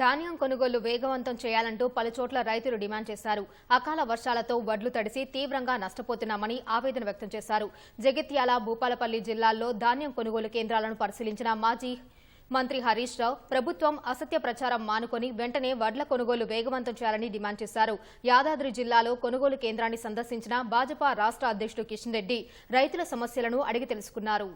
ధాన్యం కొనుగోలు వేగవంతం చేయాలంటూ పలుచోట్ల రైతులు డిమాండ్ చేశారు. అకాల వర్షాలతో వడ్లు తడిసి తీవ్రంగా నష్టపోతున్నామని ఆవేదన వ్యక్తం చేశారు. జగిత్యాల భూపాలపల్లి జిల్లాల్లో ధాన్యం కొనుగోలు కేంద్రాలను పరిశీలించిన మాజీ మంత్రి హరీష్ రావు ప్రభుత్వం అసత్య ప్రచారం మానుకొని వెంటనే వడ్ల కొనుగోలు వేగవంతం చేయాలని డిమాండ్ చేశారు. యాదాద్రి జిల్లాలో కొనుగోలు కేంద్రాన్ని సందర్శించిన భాజపా రాష్ట్ర అధ్యక్షుడు కిషన్ రెడ్డి రైతుల సమస్యలను అడిగి తెలుసుకున్నారు.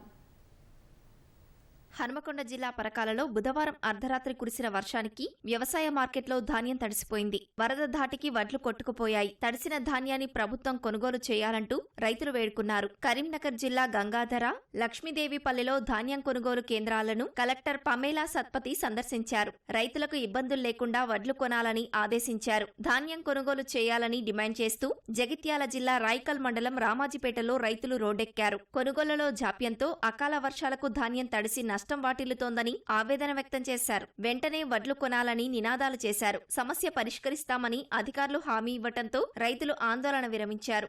హనుమకొండ జిల్లా పరకాలలో బుధవారం అర్ధరాత్రి కురిసిన వర్షానికి వ్యవసాయ మార్కెట్లో ధాన్యం తడిసిపోయింది. వరద ధాటికి వడ్లు కొట్టుకుపోయాయి. తడిసిన ధాన్యాన్ని ప్రభుత్వం కొనుగోలు చేయాలంటూ రైతులు వేడుకున్నారు. కరీంనగర్ జిల్లా గంగాధర లక్ష్మీదేవిపల్లిలో ధాన్యం కొనుగోలు కేంద్రాలను కలెక్టర్ పమేలా సత్పతి సందర్శించారు. రైతులకు ఇబ్బందులు లేకుండా వడ్లు కొనాలని ఆదేశించారు. ధాన్యం కొనుగోలు చేయాలని డిమాండ్ చేస్తూ జగిత్యాల జిల్లా రాయికల్ మండలం రామాజీపేటలో రైతులు రోడ్డెక్కారు. కొనుగోలులో జాప్యంతో అకాల వర్షాలకు ధాన్యం తడిసి నష్టం వాటిల్లుతోందని ఆవేదన వ్యక్తం చేశారు వెంటనే వడ్లు కొనాలని నినాదాలు చేశారు సమస్య పరిష్కరిస్తామని అధికారులు హామీ ఇవ్వటంతో రైతులు ఆందోళన విరమించారు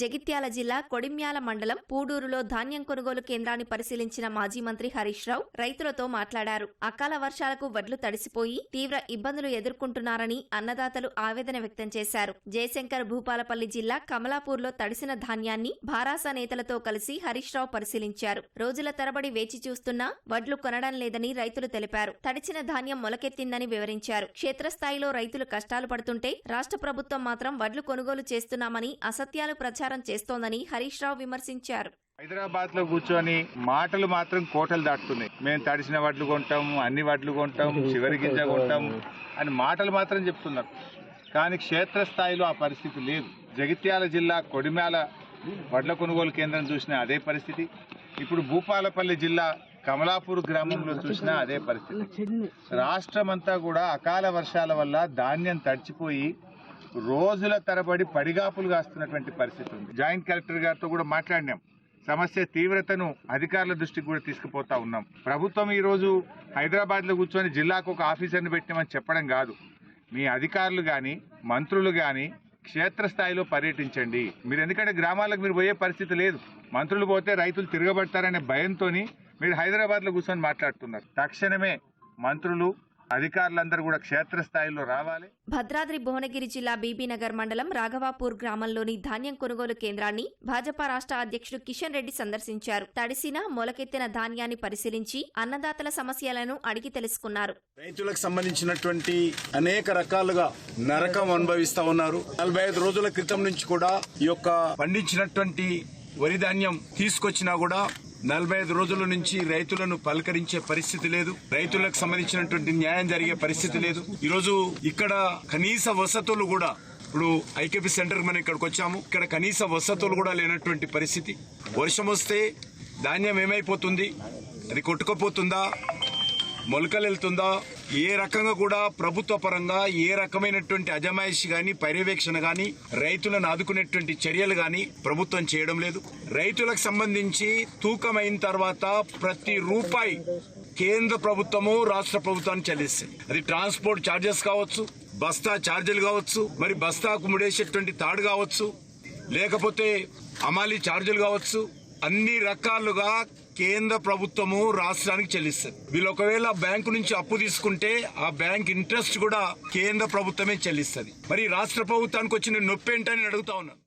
జగిత్యాల జిల్లా కొడిమ్యాల మండలం పూడూరులో ధాన్యం కొనుగోలు కేంద్రాన్ని పరిశీలించిన మాజీ మంత్రి హరీష్ రావు రైతులతో మాట్లాడారు. అకాల వర్షాలకు వడ్లు తడిసిపోయి తీవ్ర ఇబ్బందులు ఎదుర్కొంటున్నారని అన్నదాతలు ఆవేదన వ్యక్తం చేశారు. జయశంకర్ భూపాలపల్లి జిల్లా కమలాపూర్లో తడిసిన ధాన్యాన్ని భారాస నేతలతో కలిసి హరీష్ రావు పరిశీలించారు. రోజుల తరబడి వేచి చూస్తున్నా వడ్లు కొనడం లేదని రైతులు తెలిపారు. తడిచిన ధాన్యం మొలకెత్తిందని వివరించారు. క్షేత్రస్థాయిలో రైతులు కష్టాలు పడుతుంటే రాష్ట్ర ప్రభుత్వం మాత్రం వడ్లు కొనుగోలు చేస్తున్నామని అసత్యాలు ప్రచారం చేస్తోందని హరీష్ రావు విమర్శించారు. హైదరాబాద్లో కూర్చొని మాటలు మాత్రం కోటలు దాటుతున్నాయి. మేము తడిసిన వడ్లు కొంటాం అన్ని వడ్లు కొంటాం చివరి గింజ కొంటాం అని మాటలు మాత్రం చెప్తున్నారు. కానీ క్షేత్రస్థాయిలో ఆ పరిస్థితి లేదు. జగిత్యాల జిల్లా కొడిమ్యాల వడ్ల కొనుగోలు కేంద్రం చూసిన అదే పరిస్థితి. ఇప్పుడు భూపాలపల్లి జిల్లా కమలాపూర్ గ్రామంలో చూసినా అదే పరిస్థితి. రాష్ట్రమంతా కూడా అకాల వర్షాల వల్ల ధాన్యం తడిచిపోయి రోజుల తరబడి పడిగాపులు కాస్తున్నటువంటి పరిస్థితి ఉంది. జాయింట్ కలెక్టర్ గారితో కూడా మాట్లాడినాం. సమస్య తీవ్రతను అధికారుల దృష్టికి కూడా తీసుకుపోతా ఉన్నాం. ప్రభుత్వం ఈ రోజు హైదరాబాద్లో కూర్చొని జిల్లాకు ఒక ఆఫీసర్ని పెట్టినామని చెప్పడం కాదు. మీ అధికారులు కానీ మంత్రులు కానీ క్షేత్రస్థాయిలో పర్యటించండి. మీరు ఎందుకంటే గ్రామాలకు మీరు పోయే పరిస్థితి లేదు. మంత్రులు పోతే రైతులు తిరగబడతారనే భయంతో మీరు హైదరాబాద్లో కూర్చొని మాట్లాడుతున్నారు. తక్షణమే మంత్రులు అధికారులందరూ కూడా క్షేత్రస్థాయిలో రావాలి. భద్రాద్రి భువనగిరి జిల్లా బీబీనగర్ మండలం రాఘవాపూర్ గ్రామంలోని ధాన్యం కొనుగోలు కేంద్రాన్ని భాజపా రాష్ట్ర అధ్యక్షుడు కిషన్ రెడ్డి సందర్శించారు. తడిసిన మొలకెత్తిన ధాన్యాన్ని పరిశీలించి అన్నదాతల సమస్యలను అడిగి తెలుసుకున్నారు. రైతులకు సంబంధించినటువంటి అనేక రకాలుగా నరకం అనుభవిస్తా ఉన్నారు. నలభై ఐదు రోజుల క్రితం నుంచి కూడా ఈ యొక్క పండించినటువంటి వరి ధాన్యం తీసుకొచ్చినా కూడా నలభై ఐదు రోజుల నుంచి రైతులను పలకరించే పరిస్థితి లేదు. రైతులకు సంబంధించినటువంటి న్యాయం జరిగే పరిస్థితి లేదు. ఈరోజు ఇక్కడ కనీస వసతులు కూడా ఇప్పుడు ఐకేపీ సెంటర్ మనం ఇక్కడికి వచ్చాము. ఇక్కడ కనీస వసతులు కూడా లేనటువంటి పరిస్థితి. వర్షం వస్తే ధాన్యం ఏమైపోతుంది? అది కొట్టుకుపోతుందా? మొలకలు వెళ్తుందా ఏ రకంగా కూడా ప్రభుత్వ పరంగా ఏ రకమైనటువంటి అజమాయిషి గాని పర్యవేక్షణ గాని రైతులను ఆదుకునేటువంటి చర్యలు గాని ప్రభుత్వం చేయడం లేదు. రైతులకు సంబంధించి తూకం అయిన తర్వాత ప్రతి రూపాయి కేంద్ర ప్రభుత్వము రాష్ట్ర ప్రభుత్వాన్ని చెల్లిస్తుంది. అది ట్రాన్స్పోర్ట్ ఛార్జెస్ కావచ్చు బస్తా ఛార్జీలు కావచ్చు మరి బస్తాకు ముడేసేటువంటి తాడు కావచ్చు లేకపోతే అమాలి ఛార్జీలు కావచ్చు అన్ని రకాలుగా కేంద్ర ప్రభుత్వము రాష్ట్రానికి చెల్లిస్తుంది. వీళ్ళు ఒకవేళ బ్యాంకు నుంచి అప్పు తీసుకుంటే ఆ బ్యాంక్ ఇంట్రెస్ట్ కూడా కేంద్ర ప్రభుత్వమే చెల్లిస్తుంది. మరి రాష్ట్ర ప్రభుత్వానికి వచ్చిన నొప్పి ఏంటని అడుగుతా ఉన్నాను